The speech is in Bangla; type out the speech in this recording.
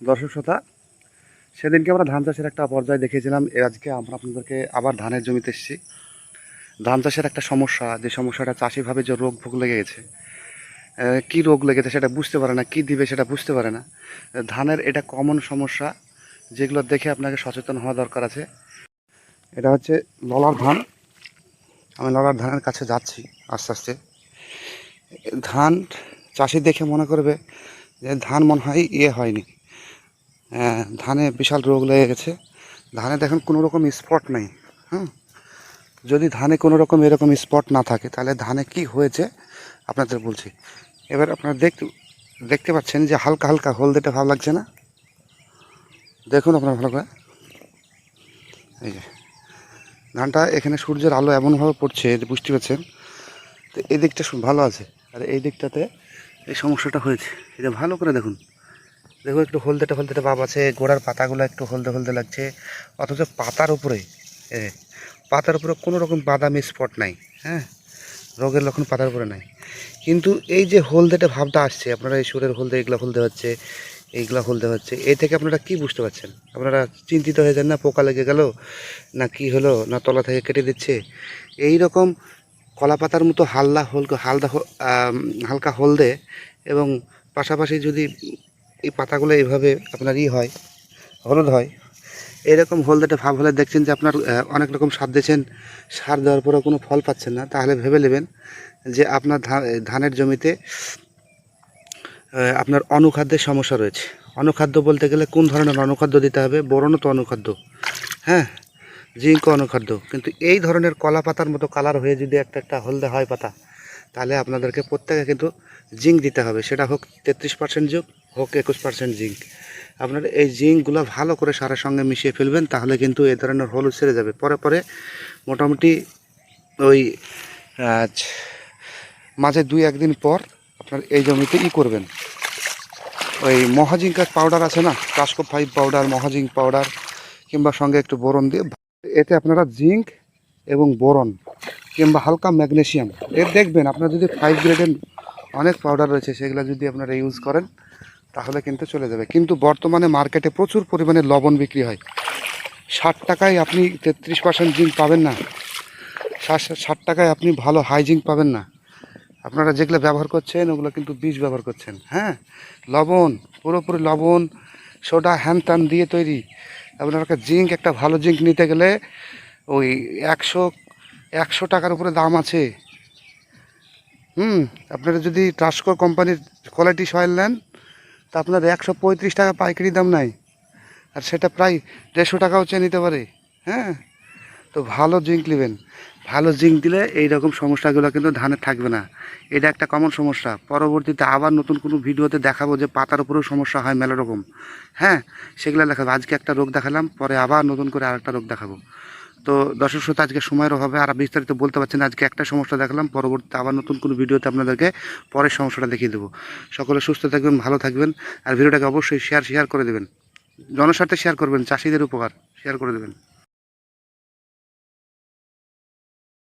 দর্শক শ্রোতা, সেদিনকে আমরা ধান চাষের একটা পর্যায়ে দেখিয়েছিলাম। এর আজকে আমরা আপনাদেরকে আবার ধানের জমিতে এসেছি। ধান চাষের একটা সমস্যা, যে সমস্যাটা চাষিভাবে যে রোগ ভোগ লেগে গেছে কি রোগ লেগেছে সেটা বুঝতে পারে না, কি দিবে সেটা বুঝতে পারে না। ধানের এটা কমন সমস্যা, যেগুলো দেখে আপনাকে সচেতন হওয়া দরকার আছে। এটা হচ্ছে ললার ধান। আমি ললার ধানের কাছে যাচ্ছি আস্তে আস্তে। ধান চাষি দেখে মনে করবে যে ধান মনে হয় ইয়ে হয়নি। ধানে বিশাল রোগ লেগে গেছে। ধানে দেখেন কোনো রকম স্পট নেই হ্যাঁ। যদি ধানে কোনো রকম এরকম স্পট না থাকে, তাহলে ধানে কি হয়েছে আপনাদের বলছি। এবার আপনারা দেখতে দেখতে পাচ্ছেন যে হালকা হালকা হলদেটা ভালো লাগছে না? দেখুন আপনারা ভালো করে। এই যে, ধানটা এখানে সূর্যের আলো এমনভাবে পড়ছে বুঝতে পারছেন। তো এই দিকটা ভালো আছে। আর এই দিকটাতে এই সমস্যাটা হয়েছে। এটা ভালো করে দেখুন। দেখুন, একটু হলদেটে হলদেটে ভাব আছে, গোড়ার পাতাগুলো একটু হলদে হলদে লাগছে। অথচ পাতার উপরে পাতার উপরে কোনো রকম বাদামি স্পট নাই হ্যাঁ? রোগের লক্ষণ পাতার উপরে নাই। কিন্তু এই যে হলদেটে ভাবটা আসছে, আপনারা এই সুরের হলদে, এগুলো হলদে হচ্ছে, এইগুলো হলদে হচ্ছে এই থেকে আপনারা কি বুঝতে পারছেন? আপনারা চিন্তিত হয়ে যান না, পোকা লেগে গেল, না কি হলো, না তলা থেকে কেটে দিচ্ছে? এই রকম কলা পাতার মতো হালদা হলকা হালদা হালকা হলদে এবং পাশাপাশি যদি এই পাতাগুলো এইভাবে আপনার ই হয়, হলুদ হয়। এরকম হলদেটে ভাব হলে দেখছেন যে আপনার অনেক রকম সার দিয়েছেন। সার দেওয়ার পরেও কোনো ফল পাচ্ছেন না। তাহলে ভেবে নেবেন যে আপনার ধানের জমিতে আপনার অনুখাদ্যের সমস্যা রয়েছে। অনুখাদ্য বলতে গেলে কোন ধরনের অনুখাদ্য দিতে হবে? বোরনও তো অনুখাদ্য। হ্যাঁ জিঙ্ক অনুখাদ্য। কিন্তু এই ধরনের কলা পাতার মতো কালার হয়ে যদি একটা একটা হলদে হয় পাতা, তাহলে আপনাদেরকে প্রত্যেকে কিন্তু জিঙ্ক দিতে হবে। সেটা হোক তেত্রিশ পার্সেন্ট যোগ হোক একুশ পার্সেন্ট জিঙ্ক আপনার এই জিঙ্কগুলো ভালো করে সারের সঙ্গে মিশিয়ে ফেলবেন, তাহলে কিন্তু এই ধরনের হলুদ সেরে যাবে। পরে পরে মোটামুটি ওই মাঝে দুই একদিন পর আপনার এই জমিতে ই করবেন। ওই মহাজিঙ্কার পাউডার আছে না? কাস্কো ফাইভ পাউডার মহাজিঙ্ক পাউডার কিংবা সঙ্গে একটু বোরন দিয়ে এতে আপনারা জিঙ্ক এবং বোরন, কিংবা হালকা ম্যাগনেশিয়াম এর দেখবেন, আপনার যদি ফাইভ গ্রেডের অনেক পাউডার রয়েছে, সেগুলো যদি আপনারা ইউজ করেন তাহলে কিন্তু চলে যাবে। কিন্তু বর্তমানে মার্কেটে প্রচুর পরিমাণে লবণ বিক্রি হয়। ষাট টাকায় আপনি তেত্রিশ পার্সেন্ট জিঙ্ক পাবেন না। ষাট- টাকায় আপনি ভালো হাই জিঙ্ক পাবেন না। আপনারা যেগুলো ব্যবহার করছেন, ওগুলো কিন্তু বীজ ব্যবহার করছেন হ্যাঁ? লবণ, পুরোপুরি লবণ, সোডা, হ্যান ত্যান দিয়ে তৈরি। আপনার জিঙ্ক, একটা ভালো জিঙ্ক নিতে গেলে ওই একশো একশো টাকার উপরে দাম আছে। হুম, আপনারা যদি ট্রাস্কো কোম্পানির কোয়ালিটি সয়েল নেন তা আপনার একশো পঁয়ত্রিশ টাকা পাইকারি দাম নাই। আর সেটা প্রায় দেড়শো টাকাও চেয়ে নিতে পারে। হ্যাঁ? তো ভালো জিঙ্ক নেবেন। ভালো জিঙ্ক দিলে এই রকম সমস্যাগুলো কিন্তু ধানের থাকবে না। এটা একটা কমন সমস্যা। পরবর্তীতে আবার নতুন কোনো ভিডিওতে দেখাবো যে পাতার উপরেও সমস্যা হয় মেলা রকম। হ্যাঁ? সেগুলো দেখাবো। আজকে একটা রোগ দেখালাম, পরে আবার নতুন করে আরেকটা রোগ দেখাবো। তো দর্শক শ্রোতা, আজকে সময়ের অভাবে আর বিস্তারিত বলতে পারছি না। আজকে একটা সমস্যা দেখলাম, পরবর্তীতে আবার নতুন কোনো ভিডিওতে আপনাদেরকে পরের সমস্যাটা দেখিয়ে দেবো। সকলে সুস্থ থাকবেন, ভালো থাকবেন আর ভিডিওটাকে অবশ্যই শেয়ার শেয়ার করে দেবেন। জনস্বার্থে শেয়ার করবেন, চাষিদের উপকার শেয়ার করে দেবেন।